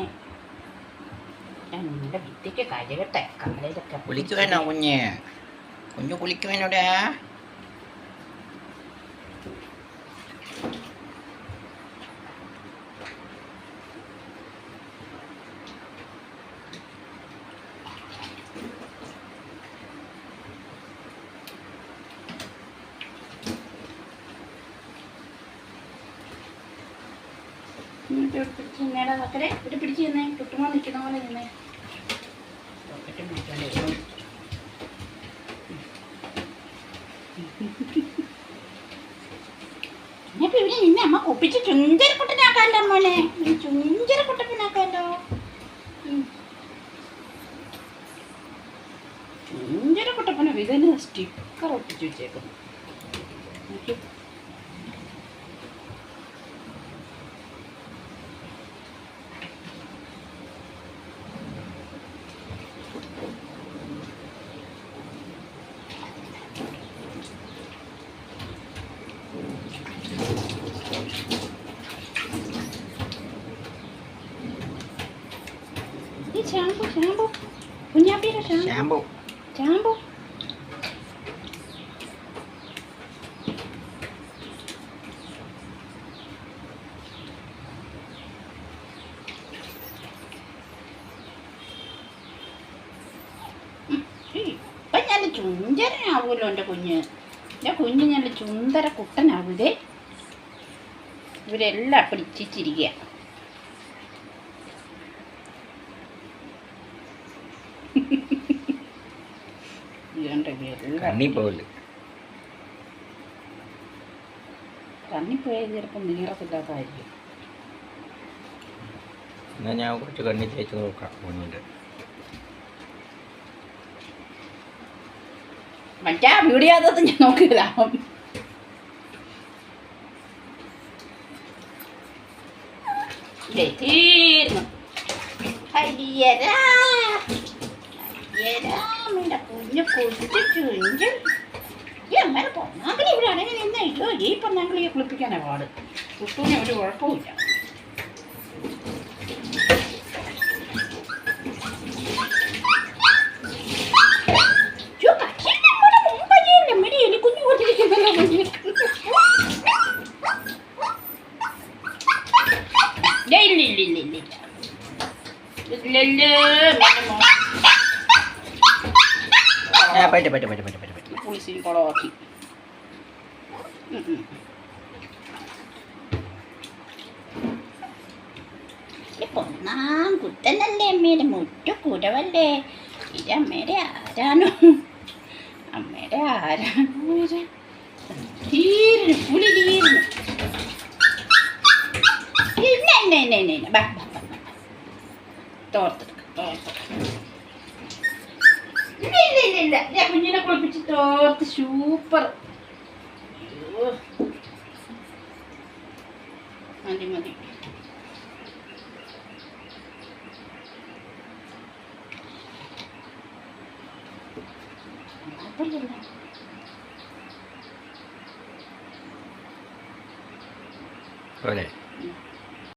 അമ്മേനെ നിന്റെ ഭിത്തിക്ക് കഴുകട്ടെ. കാലയിലൊക്കെ കുളിക്കുവേണോ കുഞ്ഞ്. കുഞ്ഞു കുളിക്കുവാനോടാ? എന്നിട്ട് പിടിച്ച് ഇവിടെ നിന്നേ. കുട്ടുമ്പോൾ നിൽക്കുന്ന പോലെ നിന്നേ. പോക്കറ്റ് മാറ്റാണ്ട് ഇനിയിപ്പോ ഇവിടെ നിന്നെ അമ്മ ചുഞ്ചര കുട്ടനാക്കാല്ലോ മോനെ. ചുഞ്ചര കുട്ടപ്പനാക്കാലോ ചുഞ്ചര കുട്ടപ്പന ഇതിന് സ്റ്റിക്കർ ഒട്ടിച്ച് വെച്ചേക്കുന്നു. ഷാമ്പു ഷാമ്പു കുഞ്ഞാപ്പിയുടെ ഷാമ്പു ഷാമ്പു ഇപ്പം ഞാൻ ചുഞ്ചരനാവുമല്ലോ എന്റെ കുഞ്ഞ്. എന്റെ കുഞ്ഞ് ഞാൻ ചുന്തര കുട്ടനാവൂലേ? ഇവരെല്ലാം പിടിച്ചിരിക്കുക ഇതുകൊണ്ട് ഇവരെല്ലാം കണ്ണി പോയാൽ ചിലപ്പോൾ നീറത്തില്ലാത്തതായിരിക്കും എന്നാ ഞാൻ കുറച്ച് കണ്ണി തേച്ച് നോക്കാം ഒന്നുണ്ട് മറ്റാ വീഡിയോ അതത് ഞാൻ നോക്കില്ല. തീർന്നു. അയ്യരാ കുളിപ്പിക്കാനാ പാട് കുട്ടൂനെ ഒരു കുഴപ്പമില്ല പക്ഷേ നമ്മുടെ മുമ്പല്ലേ മെടി എലിക്കുഞ്ഞു കൊണ്ടിരിക്കുന്നല്ലോ കുഞ്ഞ്. ദേ, ഇല്ല, ഇല്ല, ഇല്ല, ഇല്ല, ഇല്ല. ഇല്ലല്ലോ, എന്റെ മോൻ. ആ പറ്റ പറ്റും പറ്റും പറ്റും പറ്റും. പുളിശ്ശേരി കുളമാക്കി. പൊന്നാം കുത്തനല്ലേ അമ്മേടെ മുറ്റു കുരവല്ലേ ഇത് അമ്മേടെ ആരാണോ? അമ്മേടെ ആരാണോ ഇത്? പുളി തീരുന്നു ഇല്ല. തോർത്തെടുക്ക തോർത്തെടുക്ക. ഇല്ല ഇല്ല ഇല്ല ഇല്ല ഞാൻ കുഞ്ഞിനെ കുളിപ്പിച്ച് തോർത്ത് സൂപ്പർ അയ്യോ. മതി മതി കുഴപ്പമില്ലല്ലോ. പോലെ ഉം.